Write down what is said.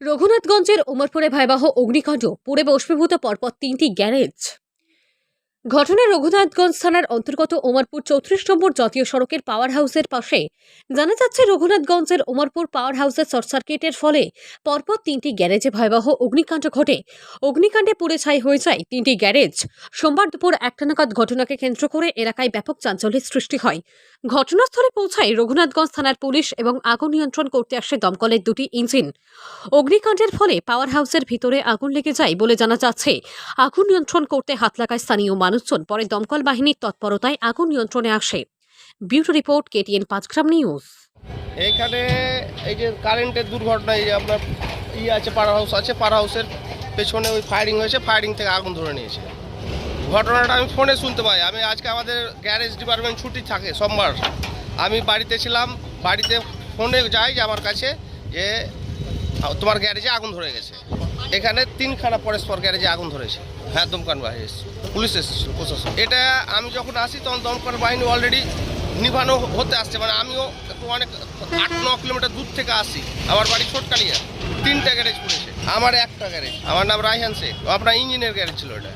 রঘুনাথগঞ্জের উমরপুরে ভয়াবহ অগ্নিকাণ্ড। পুড়ে বস্মীভূত পরপর তিনটি গ্যারেজ। ঘটনা রঘুনাথগঞ্জ থানার অন্তর্গত ওমরপুর চৌত্রিশ নম্বর জাতীয় সড়কের পাওয়ার হাউসের পাশে। জানা যাচ্ছে, রঘুনাথগঞ্জের ওমরপুর পাওয়ার হাউসের শর্ট সার্কিটের ফলে পরপর তিনটি গ্যারেজে ভয়াবহ অগ্নিকাণ্ড ঘটে। অগ্নিকাণ্ডে পুড়ে ছাই হয়ে যায় তিনটি গ্যারেজ। সোমবার দুপুর একটা নাগাদ ঘটনাকে কেন্দ্র করে এলাকায় ব্যাপক চাঞ্চল্যের সৃষ্টি হয়। ঘটনাস্থলে পৌঁছায় রঘুনাথগঞ্জ থানার পুলিশ এবং আগুন নিয়ন্ত্রণ করতে আসে দমকলের দুটি ইঞ্জিন। অগ্নিকাণ্ডের ফলে পাওয়ার হাউসের ভিতরে আগুন লেগে যায় বলে জানা যাচ্ছে। আগুন নিয়ন্ত্রণ করতে হাত লাগায় স্থানীয় মানুষজন পরে দমকল বাহিনীর তৎপরতায় আগুন নিয়ন্ত্রণে আসে। Bureau report, KTN Panchgram news. এইখানে এই যে কারেন্টের দুর্ঘটনা, এই যে আপনার ই আছে, পাড়া হাউস আছে, পাড়া হাউসের পেছনে ওই ফায়ারিং হয়েছে, ফায়ারিং থেকে আগুন ধরে নিয়েছে। ঘটনাটা আমি ফোনে শুনতে পাই। আমি আজকে আমাদের গ্যারেজ ডিপার্টমেন্ট ছুটি থাকে সোমবার। আমি বাড়িতে ছিলাম, বাড়িতে ফোনে যাই যে আমার কাছে যে তোমার গ্যারেজে আগুন ধরে গেছে। এখানে তিনখানা পরস্পর গ্যারেজে আগুন ধরেছে। হ্যাঁ দমকল বাহিনী এসেছে। পুলিশ এসেছিল প্রশাসন। এটা আমি যখন আসি তখন দমকান বাহিনী অলরেডি নিভানো হতে আসছে। মানে আমিও একটু অনেক আট ন কিলোমিটার দূর থেকে আসি। আমার বাড়ি ছোটকালিয়া তিনটা গ্যারেজ পড়েছে। আমার একটা গ্যারেজ। আমার নাম রায়হান শেখ। আপনার ইঞ্জিনের গ্যারেজ ছিল এটা।